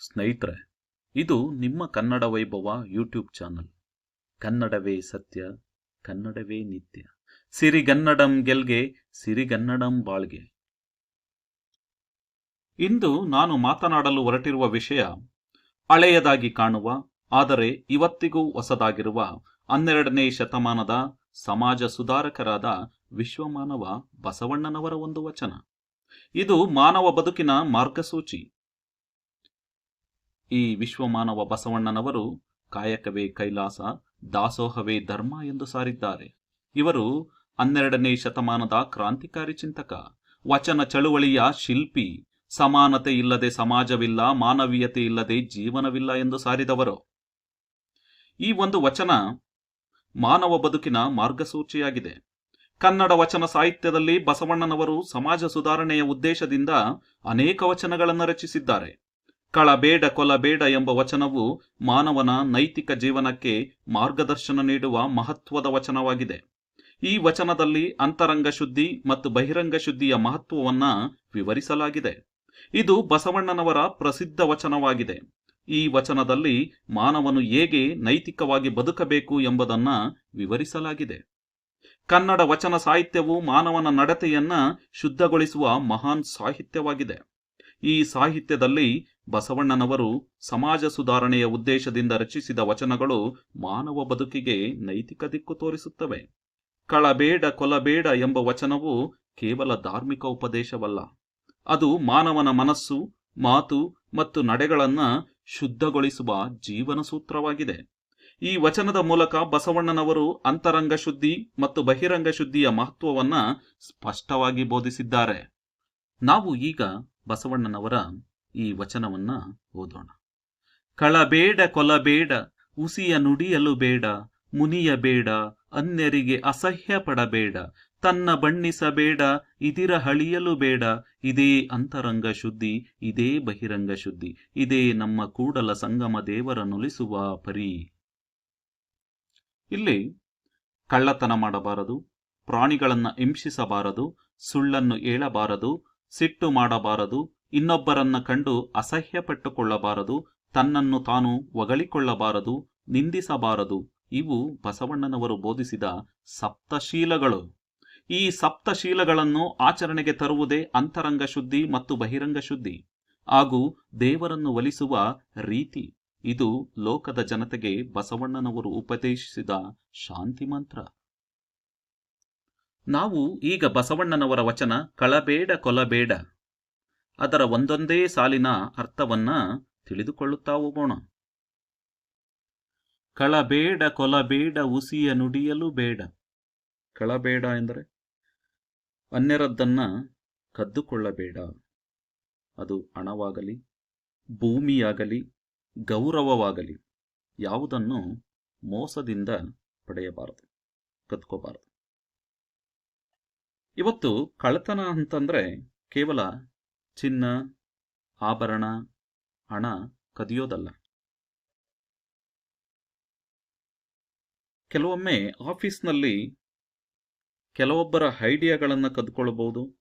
ಸ್ನೇಹಿತರೆ, ಇದು ನಿಮ್ಮ ಕನ್ನಡ ವೈಭವ ಯೂಟ್ಯೂಬ್ ಚಾನಲ್ ಕನ್ನಡವೇ ಸತ್ಯ, ಕನ್ನಡವೇ ನಿತ್ಯ. ಸಿರಿಗನ್ನಡಂ ಗೆಲ್ಗೆ, ಸಿರಿಗನ್ನಡಂ ಬಾಳ್ಗೆ. ಇಂದು ನಾನು ಮಾತನಾಡಲು ಹೊರಟಿರುವ ವಿಷಯ ಹಳೆಯದಾಗಿ ಕಾಣುವ, ಆದರೆ ಇವತ್ತಿಗೂ ಹೊಸದಾಗಿರುವ ಹನ್ನೆರಡನೇ ಶತಮಾನದ ಸಮಾಜ ಸುಧಾರಕರಾದ ವಿಶ್ವಮಾನವ ಬಸವಣ್ಣನವರ ಒಂದು ವಚನ. ಇದು ಮಾನವ ಬದುಕಿನ ಮಾರ್ಗಸೂಚಿ. ಈ ವಿಶ್ವಮಾನವ ಬಸವಣ್ಣನವರು ಕಾಯಕವೇ ಕೈಲಾಸ, ದಾಸೋಹವೇ ಧರ್ಮ ಎಂದು ಸಾರಿದ್ದಾರೆ. ಇವರು ಹನ್ನೆರಡನೇ ಶತಮಾನದ ಕ್ರಾಂತಿಕಾರಿ ಚಿಂತಕ. ವಚನ ಚಳುವಳಿಯ ಶಿಲ್ಪಿ. ಸಮಾನತೆ ಇಲ್ಲದೆ ಸಮಾಜವಿಲ್ಲ, ಮಾನವೀಯತೆ ಇಲ್ಲದೆ ಜೀವನವಿಲ್ಲ ಎಂದು ಸಾರಿದವರು. ಈ ಒಂದು ವಚನ ಮಾನವ ಬದುಕಿನ ಮಾರ್ಗಸೂಚಿಯಾಗಿದೆ. ಕನ್ನಡ ವಚನ ಸಾಹಿತ್ಯದಲ್ಲಿ ಬಸವಣ್ಣನವರು ಸಮಾಜ ಸುಧಾರಣೆಯ ಉದ್ದೇಶದಿಂದ ಅನೇಕ ವಚನಗಳನ್ನು ರಚಿಸಿದ್ದಾರೆ. ಕಳಬೇಡ ಕೊಲಬೇಡ ಎಂಬ ವಚನವು ಮಾನವನ ನೈತಿಕ ಜೀವನಕ್ಕೆ ಮಾರ್ಗದರ್ಶನ ನೀಡುವ ಮಹತ್ವದ ವಚನವಾಗಿದೆ. ಈ ವಚನದಲ್ಲಿ ಅಂತರಂಗ ಶುದ್ಧಿ ಮತ್ತು ಬಹಿರಂಗ ಶುದ್ಧಿಯ ಮಹತ್ವವನ್ನ ವಿವರಿಸಲಾಗಿದೆ. ಇದು ಬಸವಣ್ಣನವರ ಪ್ರಸಿದ್ಧ ವಚನವಾಗಿದೆ. ಈ ವಚನದಲ್ಲಿ ಮಾನವನು ಹೇಗೆ ನೈತಿಕವಾಗಿ ಬದುಕಬೇಕು ಎಂಬುದನ್ನ ವಿವರಿಸಲಾಗಿದೆ. ಕನ್ನಡ ವಚನ ಸಾಹಿತ್ಯವು ಮಾನವನ ನಡತೆಯನ್ನ ಶುದ್ಧಗೊಳಿಸುವ ಮಹಾನ್ ಸಾಹಿತ್ಯವಾಗಿದೆ. ಈ ಸಾಹಿತ್ಯದಲ್ಲಿ ಬಸವಣ್ಣನವರು ಸಮಾಜ ಸುಧಾರಣೆಯ ಉದ್ದೇಶದಿಂದ ರಚಿಸಿದ ವಚನಗಳು ಮಾನವ ಬದುಕಿಗೆ ನೈತಿಕ ದಿಕ್ಕು ತೋರಿಸುತ್ತವೆ. ಕಳಬೇಡ ಕೊಲಬೇಡ ಎಂಬ ವಚನವು ಕೇವಲ ಧಾರ್ಮಿಕ ಉಪದೇಶವಲ್ಲ. ಅದು ಮಾನವನ ಮನಸ್ಸು, ಮಾತು ಮತ್ತು ನಡೆಗಳನ್ನ ಶುದ್ಧಗೊಳಿಸುವ ಜೀವನ ಸೂತ್ರವಾಗಿದೆ. ಈ ವಚನದ ಮೂಲಕ ಬಸವಣ್ಣನವರು ಅಂತರಂಗ ಶುದ್ಧಿ ಮತ್ತು ಬಹಿರಂಗ ಶುದ್ಧಿಯ ಮಹತ್ವವನ್ನ ಸ್ಪಷ್ಟವಾಗಿ ಬೋಧಿಸಿದ್ದಾರೆ. ನಾವು ಈಗ ಬಸವಣ್ಣನವರ ಈ ವಚನವನ್ನ ಓದೋಣ. ಕಳಬೇಡ ಕೊಲಬೇಡ, ಉಸಿಯ ನುಡಿಯಲು ಬೇಡ, ಮುನಿಯ ಬೇಡ, ಅನ್ಯರಿಗೆ ಅಸಹ್ಯ ಪಡಬೇಡ, ತನ್ನ ಬಣ್ಣಿಸಬೇಡ, ಇದಿರ ಹಳಿಯಲು ಬೇಡ, ಇದೇ ಅಂತರಂಗ ಶುದ್ಧಿ, ಇದೇ ಬಹಿರಂಗ ಶುದ್ಧಿ, ಇದೇ ನಮ್ಮ ಕೂಡಲ ಸಂಗಮ ದೇವರ ನುಲಿಸುವ ಪರಿ. ಇಲ್ಲಿ ಕಳ್ಳತನ ಮಾಡಬಾರದು, ಪ್ರಾಣಿಗಳನ್ನ ಹಿಂಸಿಸಬಾರದು, ಸುಳ್ಳನ್ನು ಹೇಳಬಾರದು ಸಿಟ್ಟು ಮಾಡಬಾರದು ಇನ್ನೊಬ್ಬರನ್ನ ಕಂಡು ಅಸಹ್ಯಪಟ್ಟುಕೊಳ್ಳಬಾರದು, ತನ್ನನ್ನು ತಾನು ಒಗಳಿಕೊಳ್ಳಬಾರದು, ನಿಂದಿಸಬಾರದು. ಇವು ಬಸವಣ್ಣನವರು ಬೋಧಿಸಿದ ಸಪ್ತಶೀಲಗಳು. ಈ ಸಪ್ತಶೀಲಗಳನ್ನು ಆಚರಣೆಗೆ ತರುವುದೇ ಅಂತರಂಗ ಶುದ್ಧಿ ಮತ್ತು ಬಹಿರಂಗ ಶುದ್ಧಿ. ಹಾಗೂ ದೇವರನ್ನು ಒಲಿಸುವ ರೀತಿ. ಇದು ಲೋಕದ ಜನತೆಗೆ ಬಸವಣ್ಣನವರು ಉಪದೇಶಿಸಿದ ಶಾಂತಿ ಮಂತ್ರ. ನಾವು ಈಗ ಬಸವಣ್ಣನವರ ವಚನ ಕಳಬೇಡ ಕೊಲಬೇಡ. ಅದರ ಒಂದೊಂದೇ ಸಾಲಿನ ಅರ್ಥವನ್ನ ತಿಳಿದುಕೊಳ್ಳುತ್ತಾ ಹೋಗೋಣ ಕಳಬೇಡ ಕೊಲಬೇಡ ಉಸಿಯ ನುಡಿಯಲು ಬೇಡ. ಕಳಬೇಡ ಎಂದರೆ ಅನ್ಯರದ್ದನ್ನ ಕದ್ದುಕೊಳ್ಳಬೇಡ. ಅದು ಹಣವಾಗಲಿ, ಭೂಮಿಯಾಗಲಿ, ಗೌರವವಾಗಲಿ ಯಾವುದನ್ನು ಮೋಸದಿಂದ ಪಡೆಯಬಾರದು ಕದ್ಕೋಬಾರದು ಇವತ್ತು ಕಳತನ ಅಂತಂದ್ರೆ ಕೇವಲ ಚಿನ್ನ, ಆಭರಣ, ಹಣ ಕದಿಯೋದಲ್ಲ. ಕೆಲವೊಮ್ಮೆ ಆಫೀಸ್ನಲ್ಲಿ ಕೆಲವೊಬ್ಬರ ಐಡಿಯಾಗಳನ್ನು ಕದ್ಕೊಳ್ಬಹುದು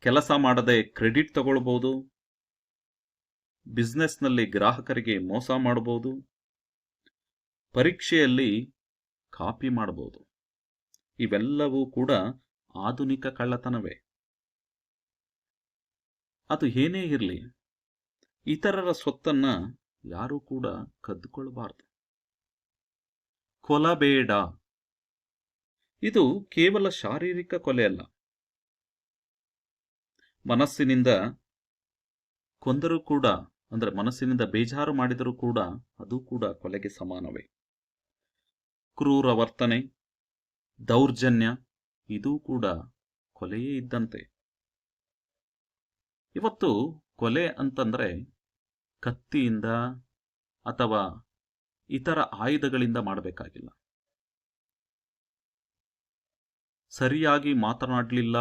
ಕೆಲಸ ಮಾಡದೆ ಕ್ರೆಡಿಟ್ ತಗೊಳ್ಬಹುದು ಬಿಸ್ನೆಸ್ನಲ್ಲಿ ಗ್ರಾಹಕರಿಗೆ ಮೋಸ ಮಾಡಬಹುದು ಪರೀಕ್ಷೆಯಲ್ಲಿ ಕಾಪಿ ಮಾಡಬಹುದು ಇವೆಲ್ಲವೂ ಕೂಡ ಆಧುನಿಕ ಕಳ್ಳತನವೇ. ಅದು ಏನೇ ಇರಲಿ, ಇತರರ ಸ್ವತ್ತನ್ನು ಯಾರೂ ಕೂಡ ಕದ್ದುಕೊಳ್ಳಬಾರದು. ಕೊಲಬೇಡ ಇದು ಕೇವಲ ಶಾರೀರಿಕ ಕೊಲೆ ಅಲ್ಲ. ಮನಸ್ಸಿನಿಂದ ಕೊಂದರೂ ಕೂಡ, ಅಂದ್ರೆ ಮನಸ್ಸಿನಿಂದ ಬೇಜಾರು ಮಾಡಿದರೂ ಕೂಡ ಅದು ಕೂಡ ಕೊಲೆಗೆ ಸಮಾನವೇ. ಕ್ರೂರ ವರ್ತನೆ, ದೌರ್ಜನ್ಯ, ಇದೂ ಕೂಡ ಕೊಲೆಯೇ ಇದ್ದಂತೆ. ಇವತ್ತು ಕೊಲೆ ಅಂತಂದ್ರೆ ಕತ್ತಿಯಿಂದ ಅಥವಾ ಇತರ ಆಯುಧಗಳಿಂದ ಮಾಡಬೇಕಾಗಿಲ್ಲ. ಸರಿಯಾಗಿ ಮಾತನಾಡಲಿಲ್ಲ,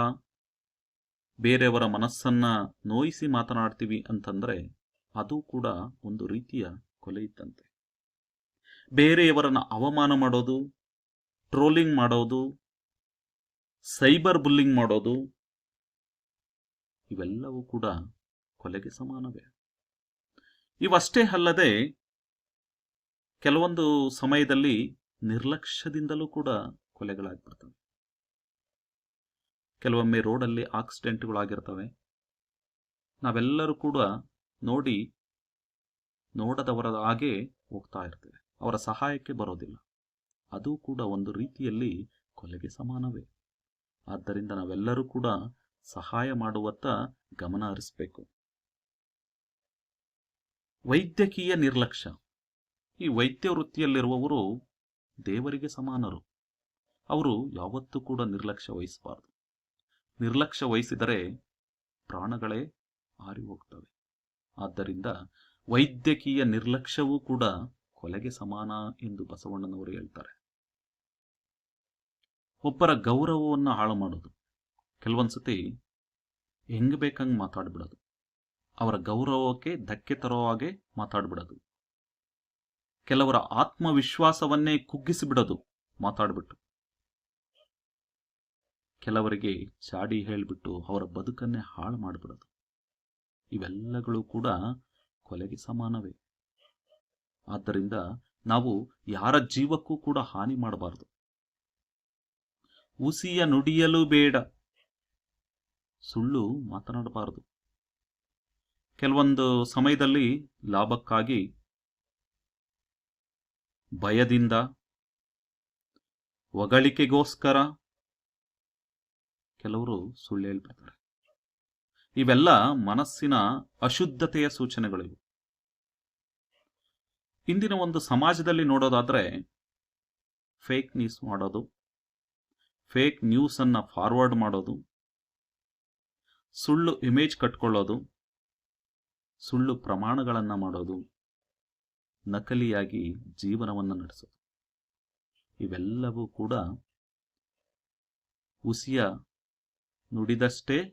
ಬೇರೆಯವರ ಮನಸ್ಸನ್ನ ನೋಯಿಸಿ ಮಾತನಾಡ್ತೀವಿ ಅಂತಂದ್ರೆ ಅದು ಕೂಡ ಒಂದು ರೀತಿಯ ಕೊಲೆ ಇದ್ದಂತೆ ಬೇರೆಯವರನ್ನ ಅವಮಾನ ಮಾಡೋದು, ಟ್ರೋಲಿಂಗ್ ಮಾಡೋದು, ಸೈಬರ್ ಬುಲ್ಲಿಂಗ್ ಮಾಡೋದು ಇವೆಲ್ಲವೂ ಕೂಡ ಕೊಲೆಗೆ ಸಮಾನವೇ. ಇವಷ್ಟೇ ಅಲ್ಲದೆ ಕೆಲವೊಂದು ಸಮಯದಲ್ಲಿ ನಿರ್ಲಕ್ಷ್ಯದಿಂದಲೂ ಕೂಡ ಕೊಲೆಗಳಾಗ್ಬಿಡ್ತವೆ. ಕೆಲವೊಮ್ಮೆ ರೋಡಲ್ಲಿ ಆಕ್ಸಿಡೆಂಟ್ಗಳಾಗಿರ್ತವೆ. ನಾವೆಲ್ಲರೂ ಕೂಡ ನೋಡಿ ನೋಡದವರ ಹಾಗೆ ಹೋಗ್ತಾ ಇರ್ತೇವೆ. ಅವರ ಸಹಾಯಕ್ಕೆ ಬರೋದಿಲ್ಲ. ಅದು ಕೂಡ ಒಂದು ರೀತಿಯಲ್ಲಿ ಕೊಲೆಗೆ ಸಮಾನವೇ. ಆದ್ದರಿಂದ ನಾವೆಲ್ಲರೂ ಕೂಡ ಸಹಾಯ ಮಾಡುವತ್ತ ಗಮನ ಹರಿಸಬೇಕು. ವೈದ್ಯಕೀಯ ನಿರ್ಲಕ್ಷ್ಯ. ಈ ವೈದ್ಯ ವೃತ್ತಿಯಲ್ಲಿರುವವರು ದೇವರಿಗೆ ಸಮಾನರು. ಅವರು ಯಾವತ್ತೂ ಕೂಡ ನಿರ್ಲಕ್ಷ್ಯ ವಹಿಸಬಾರದು. ನಿರ್ಲಕ್ಷ್ಯ ವಹಿಸಿದರೆ ಪ್ರಾಣಗಳೇ ಹಾರಿ ಹೋಗ್ತವೆ ಆದ್ದರಿಂದ ವೈದ್ಯಕೀಯ ನಿರ್ಲಕ್ಷ್ಯವೂ ಕೂಡ ಕೊಲೆಗೆ ಸಮಾನ ಎಂದು ಬಸವಣ್ಣನವರು ಹೇಳ್ತಾರೆ. ಒಬ್ಬರ ಗೌರವವನ್ನು ಹಾಳು ಮಾಡೋದು. ಕೆಲವೊಂದ್ಸತಿ ಹೆಂಗ್ ಬೇಕಂಗ್ ಮಾತಾಡ್ಬಿಡೋದು. ಅವರ ಗೌರವಕ್ಕೆ ಧಕ್ಕೆ ತರೋ ಹಾಗೆ ಮಾತಾಡ್ಬಿಡೋದು. ಕೆಲವರ ಆತ್ಮವಿಶ್ವಾಸವನ್ನೇ ಕುಗ್ಗಿಸಿಬಿಡೋದು ಮಾತಾಡ್ಬಿಟ್ಟು. ಕೆಲವರಿಗೆ ಚಾಡಿ ಹೇಳ್ಬಿಟ್ಟು ಅವರ ಬದುಕನ್ನೇ ಹಾಳು ಮಾಡಿಬಿಡೋದು. ಇವೆಲ್ಲಗಳು ಕೂಡ ಕೊಲೆಗೆ ಸಮಾನವೇ. ಆದ್ದರಿಂದ ನಾವು ಯಾರ ಜೀವಕ್ಕೂ ಕೂಡ ಹಾನಿ ಮಾಡಬಾರದು. ಉಸಿಯ ನುಡಿಯಲು ಬೇಡ. ಸುಳ್ಳು ಮಾತನಾಡಬಾರದು. ಕೆಲವೊಂದು ಸಮಯದಲ್ಲಿ ಲಾಭಕ್ಕಾಗಿ ಭಯದಿಂದ ಒಗಳಿಕೆಗೋಸ್ಕರ ಕೆಲವರು ಸುಳ್ಳು ಹೇಳ್ಬಿಡ್ತಾರೆ. ಇವೆಲ್ಲ ಮನಸ್ಸಿನ ಅಶುದ್ಧತೆಯ ಸೂಚನೆಗಳಿವೆ ಇಂದಿನ ಒಂದು ಸಮಾಜದಲ್ಲಿ ನೋಡೋದಾದ್ರೆ ಫೇಕ್ ನ್ಯೂಸ್ ಮಾಡೋದು ಫೇಕ್ ನ್ಯೂಸ್ ಅನ್ನ ಫಾರ್ವರ್ಡ್ ಮಾಡೋದು ಸುಳ್ಳು ಇಮೇಜ್ ಕಟ್ಕೊಳ್ಳೋದು, ಸುಳ್ಳು ಪ್ರಮಾಣಗಳನ್ನು ಮಾಡೋದು, ನಕಲಿಯಾಗಿ ಜೀವನವನ್ನು ನಡೆಸೋದು. ಇವೆಲ್ಲವೂ ಕೂಡ ಹುಸಿಯ ನುಡಿದಷ್ಟೇ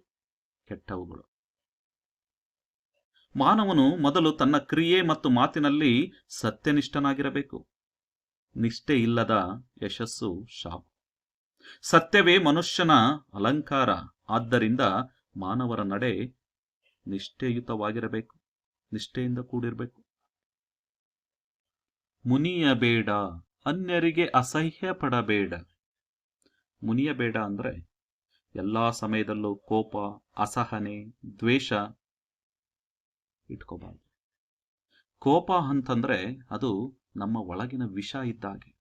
ಕೆಟ್ಟವುಗಳು. ಮಾನವನು ಮೊದಲು ತನ್ನ ಕ್ರಿಯೆ ಮತ್ತು ಮಾತಿನಲ್ಲಿ ಸತ್ಯನಿಷ್ಠನಾಗಿರಬೇಕು. ನಿಷ್ಠೆ ಇಲ್ಲದ ಯಶಸ್ಸು ಶಾಪ. ಸತ್ಯವೇ ಮನುಷ್ಯನ ಅಲಂಕಾರ. ಆದ್ದರಿಂದ ಮಾನವರ ನಡೆ ನಿಷ್ಠೆಯುತವಾಗಿರಬೇಕು, ನಿಷ್ಠೆಯಿಂದ ಕೂಡಿರಬೇಕು. ಮುನಿಯಬೇಡ ಅನ್ಯರಿಗೆ ಅಸಹ್ಯ ಪಡಬೇಡ ಮುನಿಯಬೇಡ ಅಂದ್ರೆ ಎಲ್ಲಾ ಸಮಯದಲ್ಲೂ ಕೋಪ, ಅಸಹನೆ, ದ್ವೇಷ ಇಟ್ಕೋಬಾರ್ದು. ಕೋಪ ಅಂತಂದ್ರೆ ಅದು ನಮ್ಮ ಒಳಗಿನ ವಿಷ ಇದ್ದಾಗೆ.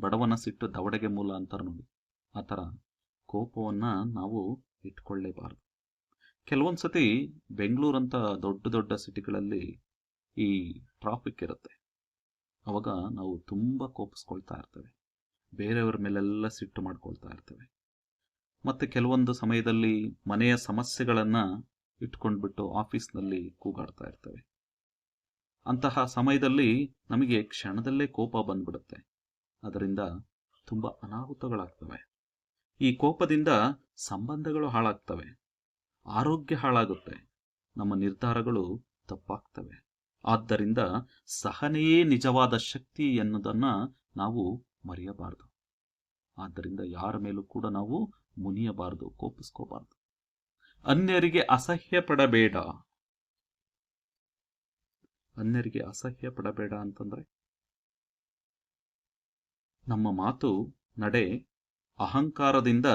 ಬಡವನ ಸಿಟ್ಟು ದವಡೆಗೆ ಮೂಲ ಅಂತಾರೆ ನೋಡಿ. ಆ ಕೋಪವನ್ನ ನಾವು ಇಟ್ಕೊಳ್ಳೇಬಾರದು. ಕೆಲವೊಂದ್ಸತಿ ಬೆಂಗಳೂರಂಥ ದೊಡ್ಡ ದೊಡ್ಡ ಸಿಟಿಗಳಲ್ಲಿ ಈ ಟ್ರಾಫಿಕ್ ಇರುತ್ತೆ. ಅವಾಗ ನಾವು ತುಂಬ ಕೋಪಿಸ್ಕೊಳ್ತಾ ಇರ್ತೇವೆ. ಬೇರೆಯವ್ರ ಮೇಲೆಲ್ಲ ಸಿಟ್ಟು ಮಾಡ್ಕೊಳ್ತಾ ಇರ್ತೇವೆ. ಮತ್ತು ಕೆಲವೊಂದು ಸಮಯದಲ್ಲಿ ಮನೆಯ ಸಮಸ್ಯೆಗಳನ್ನು ಇಟ್ಕೊಂಡ್ಬಿಟ್ಟು ಆಫೀಸ್ನಲ್ಲಿ ಕೂಗಾಡ್ತಾ ಇರ್ತೇವೆ. ಅಂತಹ ಸಮಯದಲ್ಲಿ ನಮಗೆ ಕ್ಷಣದಲ್ಲೇ ಕೋಪ ಬಂದ್ಬಿಡುತ್ತೆ. ಅದರಿಂದ ತುಂಬ ಅನಾಹುತಗಳಾಗ್ತವೆ. ಈ ಕೋಪದಿಂದ ಸಂಬಂಧಗಳು ಹಾಳಾಗ್ತವೆ. ಆರೋಗ್ಯ ಹಾಳಾಗುತ್ತೆ. ನಮ್ಮ ನಿರ್ಧಾರಗಳು ತಪ್ಪಾಗ್ತವೆ. ಆದ್ದರಿಂದ ಸಹನೆಯೇ ನಿಜವಾದ ಶಕ್ತಿ ಎನ್ನುವುದನ್ನ ನಾವು ಮರೆಯಬಾರದು. ಆದ್ದರಿಂದ ಯಾರ ಮೇಲೂ ಕೂಡ ನಾವು ಮುನಿಯಬಾರದು, ಕೋಪಿಸ್ಕೋಬಾರದು. ಅನ್ಯರಿಗೆ ಅಸಹ್ಯ ಪಡಬೇಡ ಅನ್ಯರಿಗೆ ಅಸಹ್ಯ ಪಡಬೇಡ ಅಂತಂದ್ರೆ ನಮ್ಮ ಮಾತು ನಡೆ ಅಹಂಕಾರದಿಂದ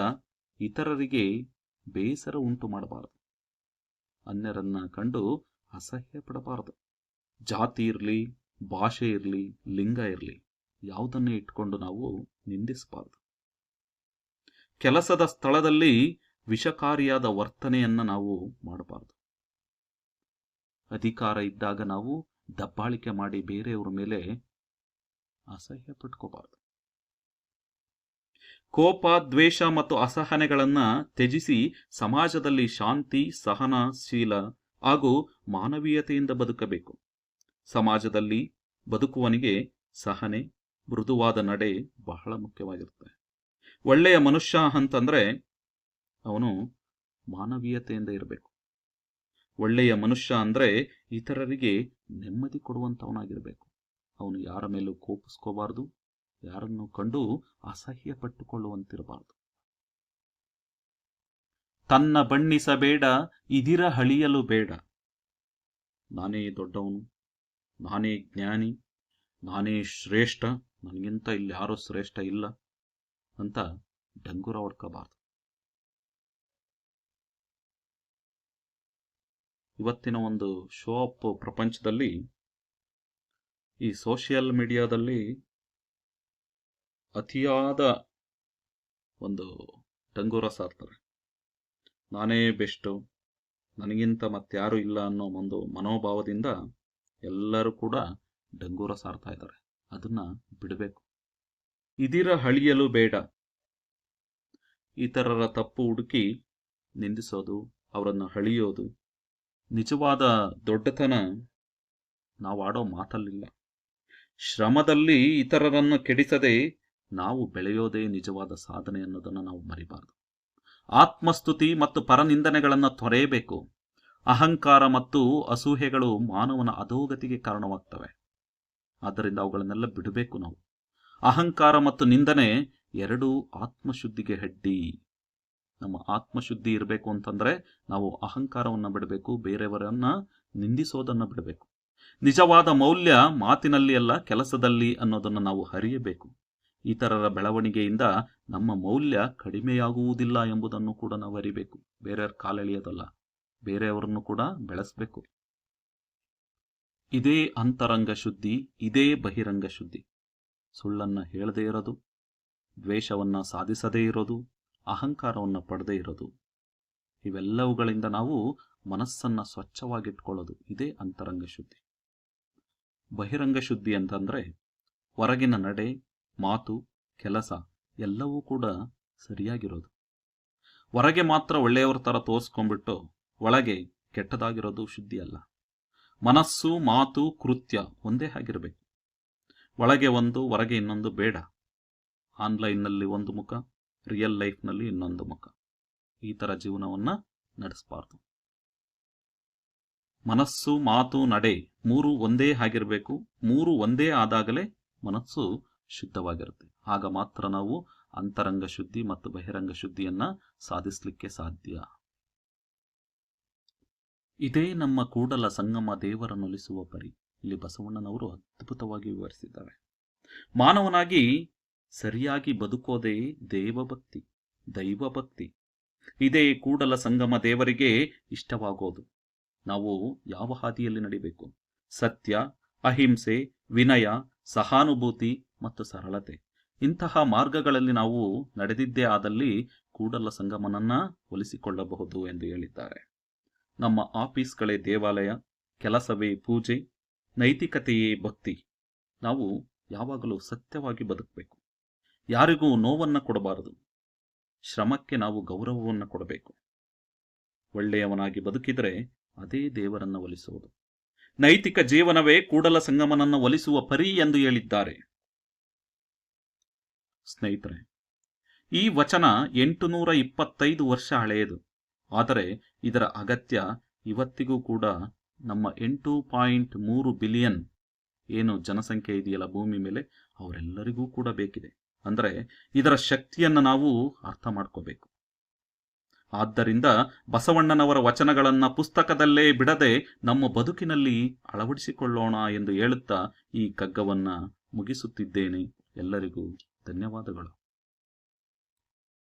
ಇತರರಿಗೆ ಬೇಸರ ಉಂಟು ಮಾಡಬಾರದು. ಅನ್ಯರನ್ನ ಕಂಡು ಅಸಹ್ಯ ಪಡಬಾರದು. ಜಾತಿ ಇರಲಿ, ಭಾಷೆ ಇರಲಿ, ಲಿಂಗ ಇರಲಿ, ಯಾವುದನ್ನೇ ಇಟ್ಕೊಂಡು ನಾವು ನಿಂದಿಸಬಾರದು. ಕೆಲಸದ ಸ್ಥಳದಲ್ಲಿ ವಿಷಕಾರಿಯಾದ ವರ್ತನೆಯನ್ನ ನಾವು ಮಾಡಬಾರದು. ಅಧಿಕಾರ ಇದ್ದಾಗ ನಾವು ದಬ್ಬಾಳಿಕೆ ಮಾಡಿ ಬೇರೆಯವರ ಮೇಲೆ ಅಸಹ್ಯ ಪಟ್ಕೋಬಾರದು ಕೋಪ, ದ್ವೇಷ ಮತ್ತು ಅಸಹನೆಗಳನ್ನ ತ್ಯಜಿಸಿ ಸಮಾಜದಲ್ಲಿ ಶಾಂತಿ ಸಹನಶೀಲ ಹಾಗೂ ಮಾನವೀಯತೆಯಿಂದ ಬದುಕಬೇಕು. ಸಮಾಜದಲ್ಲಿ ಬದುಕುವನಿಗೆ ಸಹನೆ, ಮೃದುವಾದ ನಡೆ ಬಹಳ ಮುಖ್ಯವಾಗಿರುತ್ತೆ. ಒಳ್ಳೆಯ ಮನುಷ್ಯ ಅಂತಂದ್ರೆ ಅವನು ಮಾನವೀಯತೆಯಿಂದ ಇರಬೇಕು. ಒಳ್ಳೆಯ ಮನುಷ್ಯ ಅಂದ್ರೆ ಇತರರಿಗೆ ನೆಮ್ಮದಿ ಕೊಡುವಂತವನಾಗಿರಬೇಕು. ಅವನು ಯಾರ ಮೇಲೂ ಕೋಪಿಸ್ಕೋಬಾರ್ದು ಯಾರನ್ನು ಕಂಡು ಅಸಹ್ಯ ಪಟ್ಟುಕೊಳ್ಳುವಂತಿರಬಾರದು ತನ್ನ ಬಣ್ಣಿಸಬೇಡ, ಇದಿರ ಹಳಿಯಲು ಬೇಡ. ನಾನೇ ದೊಡ್ಡವನು, ನಾನೇ ಜ್ಞಾನಿ, ನಾನೇ ಶ್ರೇಷ್ಠ, ನನಗಿಂತ ಇಲ್ಲಿ ಯಾರೂ ಶ್ರೇಷ್ಠ ಇಲ್ಲ ಅಂತ ಡಂಗುರ ಹೊಡ್ಕಬಾರ್ದು. ಇವತ್ತಿನ ಒಂದು ಶೋ ಅಪ್ ಪ್ರಪಂಚದಲ್ಲಿ ಈ ಸೋಷಿಯಲ್ ಮೀಡಿಯಾದಲ್ಲಿ ಅತಿಯಾದ ಒಂದು ಡಂಗೂರ ಸಾರ್ತಾರೆ ನಾನೇ ಬೆಸ್ಟು, ನನಗಿಂತ ಮತ್ತಾರು ಇಲ್ಲ ಅನ್ನೋ ಒಂದು ಮನೋಭಾವದಿಂದ ಎಲ್ಲರೂ ಕೂಡ ಡಂಗೂರ ಸಾರ್ತಾ ಇದ್ದಾರೆ. ಅದನ್ನ ಬಿಡಬೇಕು. ಇದಿರ ಹಳಿಯಲು ಬೇಡ. ಇತರರ ತಪ್ಪು ಹುಡುಕಿ ನಿಂದಿಸೋದು, ಅವರನ್ನು ಹಳಿಯೋದು ನಿಜವಾದ ದೊಡ್ಡತನ ನಾವು ಆಡೋ ಮಾತಲ್ಲಿಲ್ಲ. ಶ್ರಮದಲ್ಲಿ ಇತರರನ್ನು ಕೆಡಿಸದೆ ನಾವು ಬೆಳೆಯೋದೇ ನಿಜವಾದ ಸಾಧನೆ ಅನ್ನೋದನ್ನು ನಾವು ಮರಿಬಾರದು. ಆತ್ಮಸ್ತುತಿ ಮತ್ತು ಪರನಿಂದನೆಗಳನ್ನು ತೊರೆಯಬೇಕು. ಅಹಂಕಾರ ಮತ್ತು ಅಸೂಹೆಗಳು ಮಾನವನ ಅಧೋಗತಿಗೆ ಕಾರಣವಾಗ್ತವೆ. ಆದ್ದರಿಂದ ಅವುಗಳನ್ನೆಲ್ಲ ಬಿಡಬೇಕು ನಾವು. ಅಹಂಕಾರ ಮತ್ತು ನಿಂದನೆ ಎರಡೂ ಆತ್ಮಶುದ್ಧಿಗೆ ಹೆಡ್ಡಿ. ನಮ್ಮ ಆತ್ಮಶುದ್ಧಿ ಇರಬೇಕು ಅಂತಂದ್ರೆ ನಾವು ಅಹಂಕಾರವನ್ನು ಬಿಡಬೇಕು, ಬೇರೆಯವರನ್ನ ನಿಂದಿಸೋದನ್ನ ಬಿಡಬೇಕು. ನಿಜವಾದ ಮೌಲ್ಯ ಮಾತಿನಲ್ಲಿ ಅಲ್ಲ, ಕೆಲಸದಲ್ಲಿ ಅನ್ನೋದನ್ನು ನಾವು ಹರಿಯಬೇಕು. ಇತರರ ಬೆಳವಣಿಗೆಯಿಂದ ನಮ್ಮ ಮೌಲ್ಯ ಕಡಿಮೆಯಾಗುವುದಿಲ್ಲ ಎಂಬುದನ್ನು ಕೂಡ ನಾವು ಅರಿಬೇಕು. ಬೇರೆಯವ್ರ ಕಾಲೆಳೆಯೋದಲ್ಲ, ಬೇರೆಯವರನ್ನು ಕೂಡ ಬೆಳೆಸಬೇಕು. ಇದೇ ಅಂತರಂಗ ಶುದ್ಧಿ, ಇದೇ ಬಹಿರಂಗ ಶುದ್ಧಿ. ಸುಳ್ಳನ್ನ ಹೇಳದೇ ಇರೋದು, ದ್ವೇಷವನ್ನ ಸಾಧಿಸದೇ ಇರೋದು, ಅಹಂಕಾರವನ್ನು ಪಡೆದೇ ಇರೋದು. ಇವೆಲ್ಲವುಗಳಿಂದ ನಾವು ಮನಸ್ಸನ್ನ ಸ್ವಚ್ಛವಾಗಿಟ್ಕೊಳ್ಳೋದು. ಇದೇ ಅಂತರಂಗ ಶುದ್ಧಿ. ಬಹಿರಂಗ ಶುದ್ಧಿ ಅಂತಂದರೆ ಹೊರಗಿನ ನಡೆ ಮಾತು, ಕೆಲಸ ಎಲ್ಲವೂ ಕೂಡ ಸರಿಯಾಗಿರೋದು. ಹೊರಗೆ ಮಾತ್ರ ಒಳ್ಳೆಯವರ ತರ ತೋರಿಸ್ಕೊಂಡ್ಬಿಟ್ಟು ಒಳಗೆ ಕೆಟ್ಟದಾಗಿರೋದು ಶುದ್ಧಿ ಅಲ್ಲ. ಮನಸ್ಸು, ಮಾತು, ಕೃತ್ಯ ಒಂದೇ ಆಗಿರಬೇಕು. ಒಳಗೆ ಒಂದು, ಹೊರಗೆ ಇನ್ನೊಂದು ಬೇಡ. ಆನ್ಲೈನ್ನಲ್ಲಿ ಒಂದು ಮುಖ, ರಿಯಲ್ ಲೈಫ್ನಲ್ಲಿ ಇನ್ನೊಂದು ಮುಖ. ಈ ಥರ ಜೀವನವನ್ನು ನಡೆಸಬಾರ್ದು. ಮನಸ್ಸು, ಮಾತು, ನಡೆ ಮೂರು ಒಂದೇ ಆಗಿರಬೇಕು. ಮೂರು ಒಂದೇ ಆದಾಗಲೇ ಮನಸ್ಸು ಶುದ್ಧವಾಗಿರುತ್ತೆ. ಆಗ ಮಾತ್ರ ನಾವು ಅಂತರಂಗ ಶುದ್ಧಿ ಮತ್ತು ಬಹಿರಂಗ ಶುದ್ಧಿಯನ್ನ ಸಾಧಿಸಲಿಕ್ಕೆ ಸಾಧ್ಯ. ಇದೇ ನಮ್ಮ ಕೂಡಲ ಸಂಗಮ ದೇವರನ್ನೊಲಿಸುವ ಪರಿ. ಇಲ್ಲಿ ಬಸವಣ್ಣನವರು ಅದ್ಭುತವಾಗಿ ವಿವರಿಸಿದ್ದಾರೆ. ಮಾನವನಾಗಿ ಸರಿಯಾಗಿ ಬದುಕೋದೇ ದೇವಭಕ್ತಿ, ದೈವಭಕ್ತಿ. ಇದೇ ಕೂಡಲ ಸಂಗಮ ದೇವರಿಗೆ ಇಷ್ಟವಾಗೋದು. ನಾವು ಯಾವ ಹಾದಿಯಲ್ಲಿ ನಡಿಬೇಕು? ಸತ್ಯ, ಅಹಿಂಸೆ, ವಿನಯ, ಸಹಾನುಭೂತಿ ಮತ್ತು ಸರಳತೆ. ಇಂತಹ ಮಾರ್ಗಗಳಲ್ಲಿ ನಾವು ನಡೆದಿದ್ದೇ ಆದಲ್ಲಿ ಕೂಡಲ ಸಂಗಮನನ್ನ ಒಲಿಸಿಕೊಳ್ಳಬಹುದು ಎಂದು ಹೇಳಿದ್ದಾರೆ. ನಮ್ಮ ಆಫೀಸ್ಗಳೇ ದೇವಾಲಯ, ಕೆಲಸವೇ ಪೂಜೆ, ನೈತಿಕತೆಯೇ ಭಕ್ತಿ. ನಾವು ಯಾವಾಗಲೂ ಸತ್ಯವಾಗಿ ಬದುಕಬೇಕು. ಯಾರಿಗೂ ನೋವನ್ನು ಕೊಡಬಾರದು. ಶ್ರಮಕ್ಕೆ ನಾವು ಗೌರವವನ್ನು ಕೊಡಬೇಕು. ಒಳ್ಳೆಯವನಾಗಿ ಬದುಕಿದರೆ ಅದೇ ದೇವರನ್ನ ಒಲಿಸುವುದು. ನೈತಿಕ ಜೀವನವೇ ಕೂಡಲ ಸಂಗಮನನ್ನು ಒಲಿಸುವ ಪರಿ ಎಂದು ಹೇಳಿದ್ದಾರೆ. ಸ್ನೇಹಿತರೆ, ಈ ವಚನ ಎಂಟುನೂರ ಇಪ್ಪತ್ತೈದು ವರ್ಷ ಹಳೆಯದು. ಆದರೆ ಇದರ ಅಗತ್ಯ ಇವತ್ತಿಗೂ ಕೂಡ ನಮ್ಮ ಎಂಟು ಪಾಯಿಂಟ್ ಮೂರು ಬಿಲಿಯನ್ ಏನು ಜನಸಂಖ್ಯೆ ಇದೆಯಲ್ಲ ಭೂಮಿ ಮೇಲೆ, ಅವರೆಲ್ಲರಿಗೂ ಕೂಡ ಬೇಕಿದೆ. ಅಂದರೆ ಇದರ ಶಕ್ತಿಯನ್ನು ನಾವು ಅರ್ಥ ಮಾಡ್ಕೋಬೇಕು. ಆದ್ದರಿಂದ ಬಸವಣ್ಣನವರ ವಚನಗಳನ್ನು ಪುಸ್ತಕದಲ್ಲೇ ಬಿಡದೆ ನಮ್ಮ ಬದುಕಿನಲ್ಲಿ ಅಳವಡಿಸಿಕೊಳ್ಳೋಣ ಎಂದು ಹೇಳುತ್ತಾ ಈ ಕಗ್ಗವನ್ನು ಮುಗಿಸುತ್ತಿದ್ದೇನೆ ಎಲ್ಲರಿಗೂ. ಧನ್ಯವಾದಗಳು.